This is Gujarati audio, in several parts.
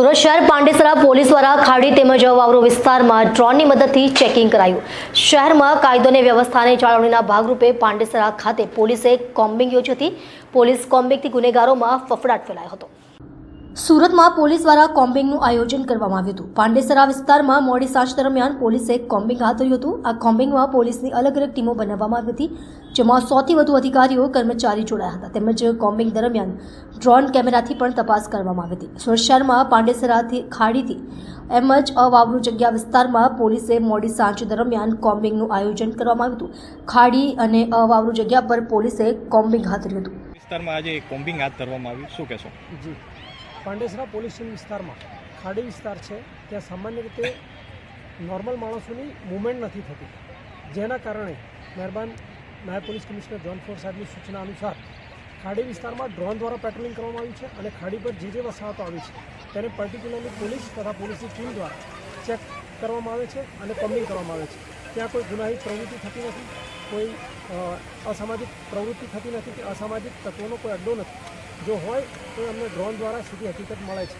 સુરત શહેર પાંડેસરા પોલીસ દ્વારા ખાડી તેમજ વાવરો વિસ્તારમાં ડ્રોનની મદદથી ચેકિંગ કરાયું. શહેરમાં કાયદો અને વ્યવસ્થાની જાળવણીના ભાગરૂપે પાંડેસરા ખાતે પોલીસે કોમ્બિંગ યોજી હતી. પોલીસ કોમ્બિંગથી ગુનેગારોમાં ફફડાટ ફેલાયો હતો. સુરતમાં પોલીસ દ્વારા કોમ્બિંગનું આયોજન કરવામાં આવ્યું હતું. પાંડેસરા વિસ્તારમાં મોડી સાંજ દરમિયાન પોલીસે કોમ્બિંગ હાથ ધર્યું હતું. આ કોમ્બિંગમાં પોલીસની અલગ અલગ ટીમો બનાવવામાં આવી હતી જેમાં સૌથી વધુ અધિકારીઓ કર્મચારી જોડાયા હતા. તેમજ કોમ્બિંગ દરમિયાન ડ્રોન કેમેરાથી પણ તપાસ કરવામાં આવી હતી. સુરત શહેરમાં પાંડેસરાથી ખાડીથી એમ જ અવાવરુ જગ્યા વિસ્તારમાં પોલીસે મોડી સાંજ દરમિયાન કોમ્બિંગનું આયોજન કરવામાં આવ્યું હતું. ખાડી અને અવાવરુ જગ્યા પર પોલીસે કોમ્બિંગ હાથ ધર્યું હતું. વિસ્તારમાં આજે કોમ્બિંગ હાથ ધરવામાં આવ્યું. શું કહેશો? જી. પાંડેસરા પોલીસ સ્ટેશન વિસ્તારમાં ખાડી વિસ્તાર છે. ત્યાં સામાન્ય રીતે નોર્મલ માણસોની મુવમેન્ટ નથી થતી. જેના કારણે મહેરબાન નાયબ પોલીસ કમિશનર જોન ફોર સાહેબની સૂચના અનુસાર ખાડી વિસ્તારમાં ડ્રોન દ્વારા પેટ્રોલિંગ કરવામાં આવ્યું છે અને ખાડી પર જે જે વસાહતો આવી છે તેને પર્ટિક્યુલરલી પોલીસ તથા પોલીસની ટીમ દ્વારા ચેક કરવામાં આવે છે અને કોમ્બિંગ કરવામાં આવે છે. ત્યાં કોઈ ગુનાહિત પ્રવૃત્તિ થતી નથી, કોઈ અસામાજિક પ્રવૃત્તિ થતી નથી કે અસામાજિક તત્વોનો કોઈ અડ્ડો નથી. જો હોય તો અમને ડ્રોન દ્વારા સીધી હકીકત મળે છે.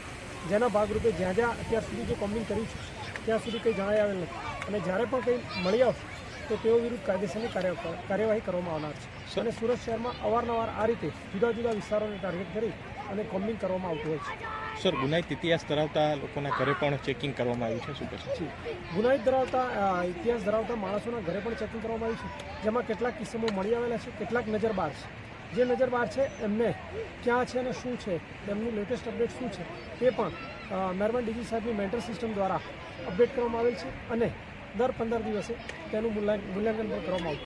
જેના ભાગરૂપે જ્યાં જ્યાં અત્યાર સુધી જે કોમ્બિંગ કર્યું છે ત્યાં સુધી કંઈ જણાઈ આવેલ નથી. અને જ્યારે પણ કંઈ મળી આવશે તો તેઓ વિરુદ્ધ કાયદેસરની કાર્ય કાર્યવાહી કરવામાં આવનાર છે. અને સુરત શહેરમાં અવારનવાર આ રીતે જુદા જુદા વિસ્તારોને ટાર્ગેટ કરી અને કોમ્બિંગ કરવામાં આવતું હોય છે. સર ગુનાહિત ઇતિહાસ ધરાવતા લોકોના ઘરે પણ ચેકિંગ કરવામાં આવ્યું છે? શું કહેશો ગુનાહિત ધરાવતા ઇતિહાસ ધરાવતા માણસોના ઘરે પણ ચેકિંગ કરવામાં આવ્યું છે જેમાં કેટલાક કિસ્સામાં મળી આવેલા છે કેટલાક નજર બાર છે. જે નજરબાર છે, એમને ક્યાં છે અને શું છે તેમનું લેટેસ્ટ અપડેટ શું છે તે પણ મેરવન ડીજી સાહેબની મેન્ટર સિસ્ટમ દ્વારા અપડેટ કરવામાં આવેલ છે અને દર પંદર દિવસે તેનું મૂલ્યાંકન પણ કરવામાં આવતું